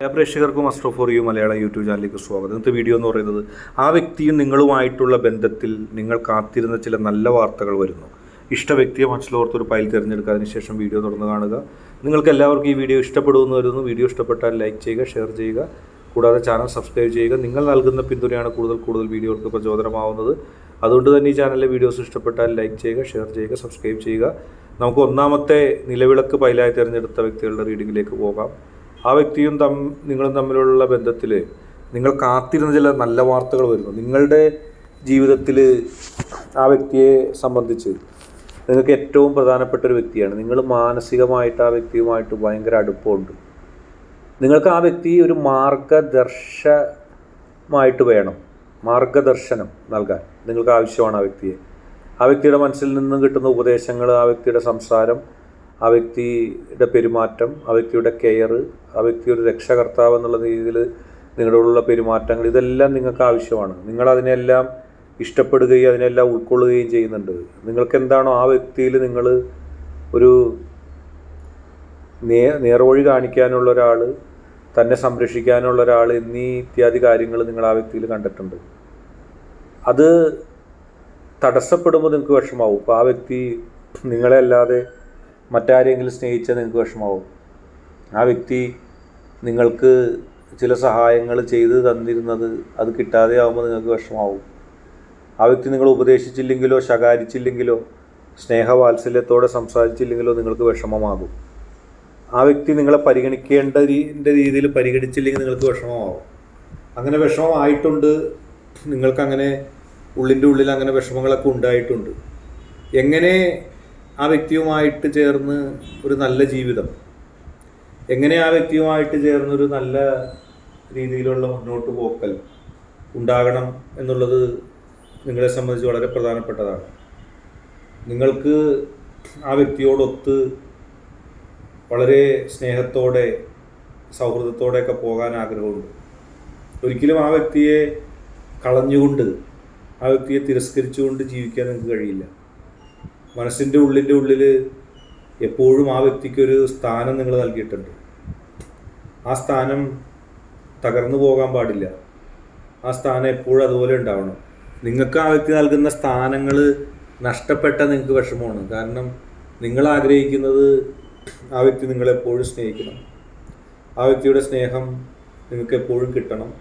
പ്രേക്ഷകർക്കും astro for you Malayalam YouTube ചാനലിലേക്ക് സ്വാഗതം. ഇന്നത്തെ വീഡിയോ എന്ന് പറയുന്നത് ആ വ്യക്തിയും നിങ്ങളുമായിട്ടുള്ള ബന്ധത്തിൽ നിങ്ങൾ കാത്തിരുന്ന ചില നല്ല വാർത്തകൾ വരുന്നു. ഇഷ്ട വ്യക്തിയെ മനസ്സിലോർത്ത് ഒരു ഫയൽ തിരഞ്ഞെടുക്കുക അതിനുശേഷം വീഡിയോ തുറന്ന് കാണുക. നിങ്ങൾക്ക് എല്ലാവർക്കും ഈ വീഡിയോ ഇഷ്ടപ്പെടുമെന്ന് വരുന്നു വീഡിയോ ഇഷ്ടപ്പെട്ടാൽ ലൈക്ക് ചെയ്യുക ഷെയർ ചെയ്യുക. കൂടാതെ ചാനൽ സബ്സ്ക്രൈബ് ചെയ്യുക. നിങ്ങൾ നൽകുന്ന പിന്തുണയാണ് കൂടുതൽ കൂടുതൽ വീഡിയോകൾക്ക് പ്രചോദനമാവുന്നത്. അതുകൊണ്ട് തന്നെ ഈ ചാനലിലെ വീഡിയോസ് ഇഷ്ടപ്പെട്ടാൽ ലൈക്ക് ചെയ്യുക ഷെയർ ചെയ്യുക സബ്സ്ക്രൈബ് ചെയ്യുക. നമുക്ക് ഒന്നാമത്തെ നിലവിളക്ക് പൈലായി തിരഞ്ഞെടുത്ത വ്യക്തികളുടെ റീഡിങ്ങിലേക്ക് പോകാം. ആ വ്യക്തിയും തം നിങ്ങളും തമ്മിലുള്ള ബന്ധത്തിൽ നിങ്ങൾ കാത്തിരുന്ന ചില നല്ല വാർത്തകൾ വരുന്നു. നിങ്ങളുടെ ജീവിതത്തിൽ ആ വ്യക്തിയെ സംബന്ധിച്ച് നിങ്ങൾക്ക് ഏറ്റവും പ്രധാനപ്പെട്ട ഒരു വ്യക്തിയാണ്. നിങ്ങൾ മാനസികമായിട്ട് ആ വ്യക്തിയുമായിട്ട് ഭയങ്കര അടുപ്പമുണ്ട്. നിങ്ങൾക്ക് ആ വ്യക്തി ഒരു മാർഗദർശമായിട്ട് വേണം. മാർഗദർശനം നൽകാൻ നിങ്ങൾക്ക് ആവശ്യമാണ് ആ വ്യക്തിയെ. ആ വ്യക്തിയുടെ മനസ്സിൽ നിന്നും കിട്ടുന്ന ഉപദേശങ്ങൾ ആ വ്യക്തിയുടെ സംസാരം ആ വ്യക്തിയുടെ പെരുമാറ്റം ആ വ്യക്തിയുടെ കെയർ ആ വ്യക്തി ഒരു രക്ഷകർത്താവ് എന്നുള്ള രീതിയിൽ നിങ്ങളോടുള്ള പെരുമാറ്റങ്ങൾ ഇതെല്ലാം നിങ്ങൾക്ക് ആവശ്യമാണ്. നിങ്ങൾ അതിനെല്ലാം ഇഷ്ടപ്പെടുകയും അതിനെല്ലാം ഉൾക്കൊള്ളുകയും ചെയ്യുന്നുണ്ട്. നിങ്ങൾക്ക് എന്താണോ ആ വ്യക്തിയിൽ നിങ്ങൾ ഒരു നേ നേർവഴി കാണിക്കാനുള്ള ഒരാൾ തന്നെ സംരക്ഷിക്കാനുള്ള ഒരാൾ എന്നീ ഇത്യാദി കാര്യങ്ങൾ നിങ്ങൾ ആ വ്യക്തിയിൽ കണ്ടിട്ടുണ്ട്. അത് തടസ്സപ്പെടുമ്പോൾ നിങ്ങൾക്ക് വിഷമാവും. അപ്പോൾ ആ വ്യക്തി നിങ്ങളെ അല്ലാതെ മറ്റാരെങ്കിലും സ്നേഹിച്ചാൽ നിങ്ങൾക്ക് വിഷമാവും ആ വ്യക്തി നിങ്ങൾക്ക് ചില സഹായങ്ങൾ ചെയ്ത് തന്നിരുന്നത് അത് കിട്ടാതെ ആകുമ്പോൾ നിങ്ങൾക്ക് വിഷമാവും ആ വ്യക്തി നിങ്ങൾ ഉപദേശിച്ചില്ലെങ്കിലോ ശകാരിച്ചില്ലെങ്കിലോ സ്നേഹവാത്സല്യത്തോടെ സംസാരിച്ചില്ലെങ്കിലോ നിങ്ങൾക്ക് വിഷമമാകും. ആ വ്യക്തി നിങ്ങളെ പരിഗണിക്കേണ്ട രീതിയിൽ പരിഗണിച്ചില്ലെങ്കിൽ നിങ്ങൾക്ക് വിഷമമാകും. അങ്ങനെ വിഷമമായിട്ടുണ്ട്. നിങ്ങൾക്കങ്ങനെ ഉള്ളിന്റെ ഉള്ളിൽ അങ്ങനെ വിഷമങ്ങളൊക്കെ ഉണ്ടായിട്ടുണ്ട്. എങ്ങനെ ആ വ്യക്തിയുമായിട്ട് ചേർന്ന് ഒരു നല്ല ജീവിതം. എങ്ങനെ ആ വ്യക്തിയുമായിട്ട് ചേർന്നൊരു നല്ല രീതിയിലുള്ള മുന്നോട്ട് പോക്കൽ ഉണ്ടാകണം എന്നുള്ളത് നിങ്ങളെ സംബന്ധിച്ച് വളരെ പ്രധാനപ്പെട്ടതാണ്. നിങ്ങൾക്ക് ആ വ്യക്തിയോടൊത്ത് വളരെ സ്നേഹത്തോടെ സൗഹൃദത്തോടെയൊക്കെ പോകാൻ ആഗ്രഹമുണ്ട്. ഒരിക്കലും ആ വ്യക്തിയെ കളഞ്ഞുകൊണ്ട് ആ വ്യക്തിയെ തിരസ്കരിച്ചുകൊണ്ട് ജീവിക്കാൻ നിങ്ങൾക്ക് കഴിയില്ല. മനസ്സിന്റെ ഉള്ളിന്റെ ഉള്ളിൽ എപ്പോഴും ആ വ്യക്തിക്കൊരു സ്ഥാനം നിങ്ങൾ നൽകിയിട്ടുണ്ട്. ആ സ്ഥാനം തകർന്നു പോകാൻ പാടില്ല. ആ സ്ഥാനം എപ്പോഴും അതുപോലെ ഉണ്ടാവണം. നിങ്ങൾക്ക് ആ വ്യക്തി നൽകുന്ന സ്ഥാനങ്ങൾ നഷ്ടപ്പെട്ട നിങ്ങൾക്ക് വിഷമമാണ്. കാരണം നിങ്ങൾ ആഗ്രഹിക്കുന്നത് ആ വ്യക്തി നിങ്ങളെപ്പോഴും സ്നേഹിക്കണം. ആ വ്യക്തിയുടെ സ്നേഹം നിങ്ങൾക്ക് എപ്പോഴും കിട്ടണം.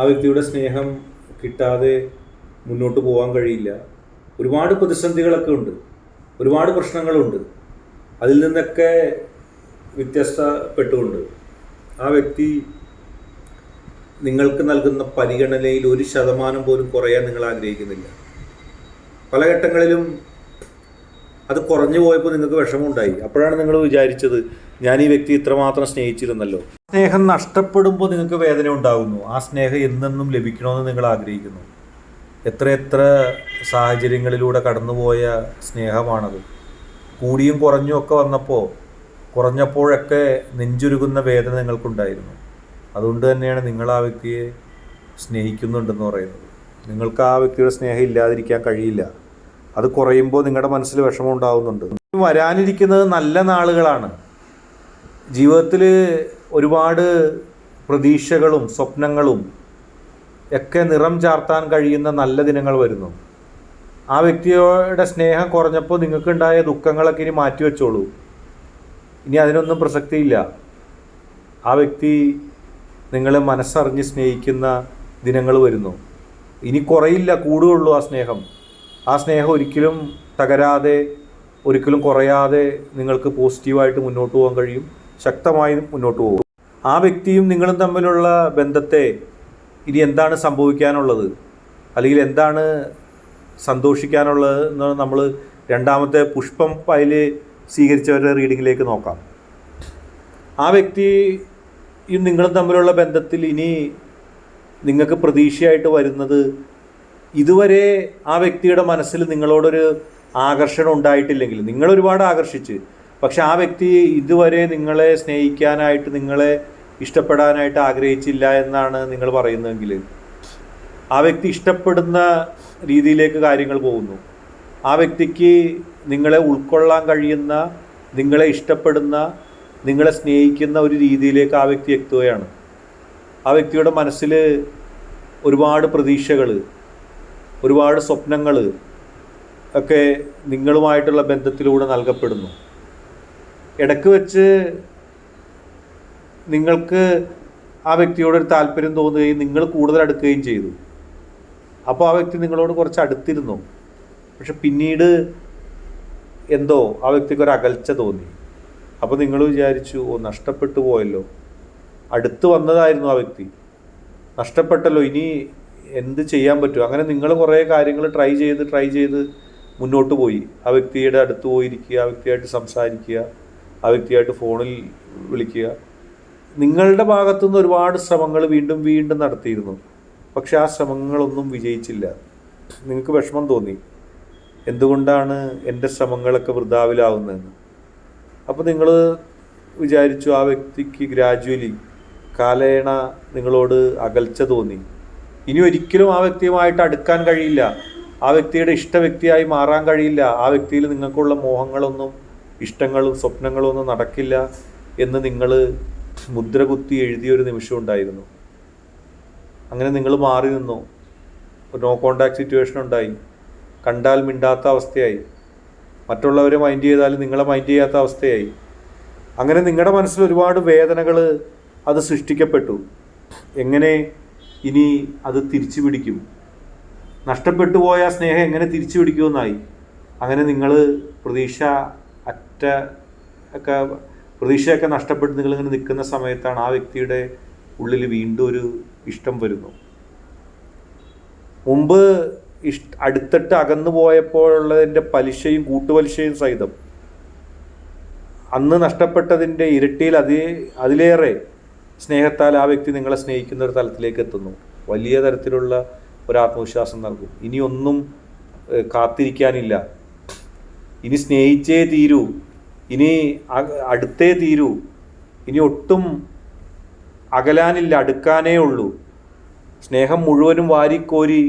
ആ വ്യക്തിയുടെ സ്നേഹം കിട്ടാതെ മുന്നോട്ട് പോകാൻ കഴിയില്ല. ഒരുപാട് പ്രതിസന്ധികളൊക്കെ ഉണ്ട്. ഒരുപാട് പ്രശ്നങ്ങളുണ്ട്. അതിൽ നിന്നൊക്കെ വ്യത്യസ്തപ്പെട്ടുകൊണ്ട് ആ വ്യക്തി നിങ്ങൾക്ക് നൽകുന്ന പരിഗണനയിൽ ഒരു ശതമാനം പോലും കുറയാൻ നിങ്ങൾ ആഗ്രഹിക്കുന്നില്ല. പല ഘട്ടങ്ങളിലും അത് കുറഞ്ഞു പോയപ്പോൾ നിങ്ങൾക്ക് വിഷമമുണ്ടായി. അപ്പോഴാണ് നിങ്ങൾ വിചാരിച്ചത് ഞാൻ ഈ വ്യക്തി ഇത്രമാത്രം സ്നേഹിച്ചിരുന്നല്ലോ. സ്നേഹം നഷ്ടപ്പെടുമ്പോൾ നിങ്ങൾക്ക് വേദന ഉണ്ടാകുന്നു ആ സ്നേഹം എന്നെന്നും ലഭിക്കണമെന്ന് നിങ്ങൾ ആഗ്രഹിക്കുന്നു. എത്രയെത്ര സാഹചര്യങ്ങളിലൂടെ കടന്നുപോയ സ്നേഹമാണത്. കൂടിയും കുറഞ്ഞും ഒക്കെ വന്നപ്പോൾ കുറഞ്ഞപ്പോഴൊക്കെ നെഞ്ചുരുകുന്ന വേദന നിങ്ങൾക്കുണ്ടായിരുന്നു. അതുകൊണ്ട് തന്നെയാണ് നിങ്ങൾ ആ വ്യക്തിയെ സ്നേഹിക്കുന്നുണ്ടെന്ന് പറയുന്നത്. നിങ്ങൾക്ക് ആ വ്യക്തിയുടെ സ്നേഹം ഇല്ലാതിരിക്കാൻ കഴിയില്ല. അത് കുറയുമ്പോൾ നിങ്ങളുടെ മനസ്സിൽ വിഷമം ഉണ്ടാവുന്നുണ്ട്. വരാനിരിക്കുന്നത് നല്ല നാളുകളാണ്. ജീവിതത്തിൽ ഒരുപാട് പ്രതീക്ഷകളും സ്വപ്നങ്ങളും ഒക്കെ നിറം ചാർത്താൻ കഴിയുന്ന നല്ല ദിനങ്ങൾ വരുന്നു. ആ വ്യക്തിയുടെ സ്നേഹം കുറഞ്ഞപ്പോൾ നിങ്ങൾക്കുണ്ടായ ദുഃഖങ്ങളൊക്കെ ഇനി മാറ്റിവെച്ചോളൂ ഇനി അതിനൊന്നും പ്രസക്തിയില്ല. ആ വ്യക്തി നിങ്ങളെ മനസ്സറിഞ്ഞ് സ്നേഹിക്കുന്ന ദിനങ്ങൾ വരുന്നു. ഇനി കുറയില്ല കൂടുകയുള്ളൂ ആ സ്നേഹം. ആ സ്നേഹം ഒരിക്കലും തകരാതെ ഒരിക്കലും കുറയാതെ നിങ്ങൾക്ക് പോസിറ്റീവായിട്ട് മുന്നോട്ട് പോകാൻ കഴിയും. ശക്തമായി മുന്നോട്ട് പോകും. ആ വ്യക്തിയും നിങ്ങളും തമ്മിലുള്ള ബന്ധത്തെ ഇനി എന്താണ് സംഭവിക്കാനുള്ളത്? അല്ലെങ്കിൽ എന്താണ് സന്തോഷിക്കാനുള്ളത് എന്ന് നമ്മൾ രണ്ടാമത്തെ പുഷ്പം പൈൽ സ്വീകരിച്ചവരുടെ റീഡിങ്ങിലേക്ക് നോക്കാം. ആ വ്യക്തി ഈ നിങ്ങളും തമ്മിലുള്ള ബന്ധത്തിൽ ഇനി നിങ്ങൾക്ക് പ്രതീക്ഷയായിട്ട് വരുന്നത് ഇതുവരെ ആ വ്യക്തിയുടെ മനസ്സിൽ നിങ്ങളോടൊരു ആകർഷണം ഉണ്ടായിട്ടില്ലെങ്കിൽ നിങ്ങൾ ഒരുപാട് ആകർഷിച്ച് പക്ഷെ ആ വ്യക്തി ഇതുവരെ നിങ്ങളെ സ്നേഹിക്കാനായിട്ട് നിങ്ങളെ ഇഷ്ടപ്പെടാനായിട്ട് ആഗ്രഹിച്ചില്ല എന്നാണ് നിങ്ങൾ പറയുന്നതെങ്കിൽ ആ വ്യക്തി ഇഷ്ടപ്പെടുന്ന രീതിയിലേക്ക് കാര്യങ്ങൾ പോകുന്നു. ആ വ്യക്തിക്ക് നിങ്ങളെ ഉൾക്കൊള്ളാൻ കഴിയുന്ന നിങ്ങളെ ഇഷ്ടപ്പെടുന്ന നിങ്ങളെ സ്നേഹിക്കുന്ന ഒരു രീതിയിലേക്ക് ആ വ്യക്തി എത്തുകയാണ്. ആ വ്യക്തിയുടെ മനസ്സിൽ ഒരുപാട് പ്രതീക്ഷകൾ ഒരുപാട് സ്വപ്നങ്ങൾ ഒക്കെ നിങ്ങളുമായിട്ടുള്ള ബന്ധത്തിലൂടെ നൽകപ്പെടുന്നു. ഇടയ്ക്ക് വെച്ച് നിങ്ങൾക്ക് ആ വ്യക്തിയോട് ഒരു താല്പര്യം തോന്നുകയും നിങ്ങൾ കൂടുതൽ അടുക്കുകയും ചെയ്തു. അപ്പോൾ ആ വ്യക്തി നിങ്ങളോട് കുറച്ച് അടുത്തിരുന്നു. പക്ഷെ പിന്നീട് എന്തോ ആ വ്യക്തിക്ക് ഒരു അകൽച്ച തോന്നി. അപ്പോൾ നിങ്ങൾ വിചാരിച്ചു ഓ നഷ്ടപ്പെട്ടു പോയല്ലോ. അടുത്ത് വന്നതായിരുന്നു ആ വ്യക്തി. നഷ്ടപ്പെട്ടല്ലോ. ഇനി എന്ത് ചെയ്യാൻ പറ്റും? അങ്ങനെ നിങ്ങൾ കുറേ കാര്യങ്ങൾ ട്രൈ ചെയ്ത് ട്രൈ ചെയ്ത് മുന്നോട്ട് പോയി. ആ വ്യക്തിയുടെ അടുത്ത് പോയിരിക്കുക ആ വ്യക്തിയായിട്ട് സംസാരിക്കുക ആ വ്യക്തിയായിട്ട് ഫോണിൽ വിളിക്കുക. നിങ്ങളുടെ ഭാഗത്തുനിന്ന് ഒരുപാട് ശ്രമങ്ങൾ വീണ്ടും വീണ്ടും നടത്തിയിരുന്നു. പക്ഷെ ആ ശ്രമങ്ങളൊന്നും വിജയിച്ചില്ല. നിങ്ങൾക്ക് വിഷമം തോന്നി. എന്തുകൊണ്ടാണ് എന്റെ ശ്രമങ്ങളൊക്കെ വൃതാവിലാവുന്നതെന്ന് അപ്പോൾ നിങ്ങൾ വിചാരിച്ചു ആ വ്യക്തിക്ക് ഗ്രാജുവലി കാലേണ നിങ്ങളോട് അകൽച്ച തോന്നി. ഇനി ഒരിക്കലും ആ വ്യക്തിയുമായിട്ട് അടുക്കാൻ കഴിയില്ല. ആ വ്യക്തിയുടെ ഇഷ്ട വ്യക്തിയായി മാറാൻ കഴിയില്ല. ആ വ്യക്തിയിൽ നിങ്ങൾക്കുള്ള മോഹങ്ങളൊന്നും ഇഷ്ടങ്ങളും സ്വപ്നങ്ങളും ഒന്നും നടക്കില്ല എന്ന് നിങ്ങൾ മുദ്ര കുത്തി എഴുതിയൊരു നിമിഷം ഉണ്ടായിരുന്നു. അങ്ങനെ നിങ്ങൾ മാറി നിന്നു. നോ കോണ്ടാക്ട് സിറ്റുവേഷൻ ഉണ്ടായി. കണ്ടാൽ മിണ്ടാത്ത അവസ്ഥയായി. മറ്റുള്ളവരെ മൈൻഡ് ചെയ്താലും നിങ്ങളെ മൈൻഡ് ചെയ്യാത്ത അവസ്ഥയായി. അങ്ങനെ നിങ്ങളുടെ മനസ്സിൽ ഒരുപാട് വേദനകൾ അത് സൃഷ്ടിക്കപ്പെട്ടു. എങ്ങനെ ഇനി അത് തിരിച്ചു പിടിക്കും നഷ്ടപ്പെട്ടു പോയ സ്നേഹം എങ്ങനെ തിരിച്ചു പിടിക്കുമെന്നായി അങ്ങനെ നിങ്ങൾ പ്രതീക്ഷ അറ്റ ഒക്കെ പ്രതീക്ഷയൊക്കെ നഷ്ടപ്പെട്ട് നിങ്ങളിങ്ങനെ നിൽക്കുന്ന സമയത്താണ് ആ വ്യക്തിയുടെ ഉള്ളിൽ വീണ്ടും ഒരു ഇഷ്ടം വരുന്നു മുമ്പ് ഇഷ് അടുത്തിട്ട് അകന്നു പോയപ്പോഴുള്ളതിന്റെ പലിശയും കൂട്ടുപലിശയും സഹിതം അന്ന് നഷ്ടപ്പെട്ടതിന്റെ ഇരട്ടിയിൽ അതേ അതിലേറെ സ്നേഹത്താൽ ആ വ്യക്തി നിങ്ങളെ സ്നേഹിക്കുന്ന ഒരു തലത്തിലേക്ക് എത്തുന്നു. വലിയ തരത്തിലുള്ള ഒരു ആത്മവിശ്വാസം നൽകും. ഇനിയൊന്നും കാത്തിരിക്കാനില്ല. ഇനി സ്നേഹിച്ചേ തീരൂ. ഇനി അടുത്തേ തീരൂ. ഇനി ഒട്ടും അകലാനില്ല അടുക്കാനേ ഉള്ളൂ. സ്നേഹം മുഴുവനും വാരിക്കോരി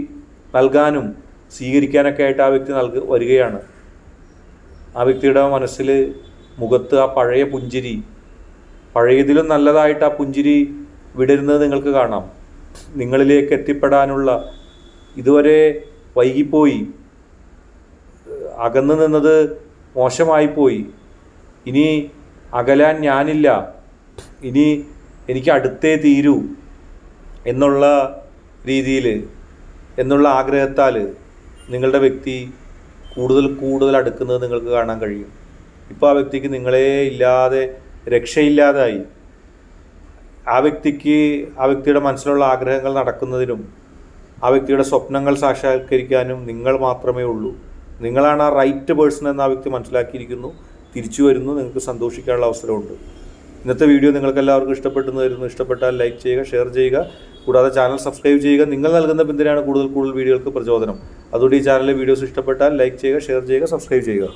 നൽകാനും സ്വീകരിക്കാനൊക്കെ ആയിട്ട് ആ വ്യക്തി നൽക വരികയാണ്. ആ വ്യക്തിയുടെ മനസ്സിൽ മുഖത്ത് ആ പഴയ പുഞ്ചിരി പഴയതിലും നല്ലതായിട്ട് ആ പുഞ്ചിരി വിടരുന്നത് നിങ്ങൾക്ക് കാണാം. നിങ്ങളിലേക്ക് എത്തിപ്പെടാനുള്ള ഇതുവരെ വൈകിപ്പോയി. അകന്നു നിന്നത് മോശമായിപ്പോയി. ഇനി അകലാൻ ഞാനില്ല. ഇനി എനിക്ക് അടുത്തേ തീരൂ എന്നുള്ള രീതിയിൽ എന്നുള്ള ആഗ്രഹത്താൽ നിങ്ങളുടെ വ്യക്തി കൂടുതൽ കൂടുതൽ അടുക്കുന്നത് നിങ്ങൾക്ക് കാണാൻ കഴിയും. ഇപ്പോൾ ആ വ്യക്തിക്ക് നിങ്ങളെ ഇല്ലാതെ രക്ഷയില്ലാതായി. ആ വ്യക്തിക്ക് ആ വ്യക്തിയുടെ മനസ്സിലുള്ള ആഗ്രഹങ്ങൾ നടക്കുന്നതിനും ആ വ്യക്തിയുടെ സ്വപ്നങ്ങൾ സാക്ഷാത്കരിക്കാനും നിങ്ങൾ മാത്രമേ ഉള്ളൂ. നിങ്ങളാണ് ആ റൈറ്റ് പേഴ്സൺ എന്ന് ആ വ്യക്തി മനസ്സിലാക്കിയിരിക്കുന്നു. തിരിച്ചു വരുന്നു നിങ്ങൾക്ക് സന്തോഷിക്കാനുള്ള അവസരമുണ്ട്. ഇന്നത്തെ വീഡിയോ നിങ്ങൾക്ക് എല്ലാവർക്കും ഇഷ്ടപ്പെട്ടെന്ന് വരുന്നു ഇഷ്ടപ്പെട്ടാൽ ലൈക്ക് ചെയ്യുക ഷെയർ ചെയ്യുക. കൂടാതെ ചാനൽ സബ്സ്ക്രൈബ് ചെയ്യുക. നിങ്ങൾ നൽകുന്ന പിന്തുണയാണ് കൂടുതൽ കൂടുതൽ വീഡിയോകൾക്ക് പ്രചോദനം. അതുകൊണ്ട് ഈ ചാനലിലെ വീഡിയോസ് ഇഷ്ടപ്പെട്ടാൽ ലൈക്ക് ചെയ്യുക ഷെയർ ചെയ്യുക സബ്സ്ക്രൈബ് ചെയ്യുക.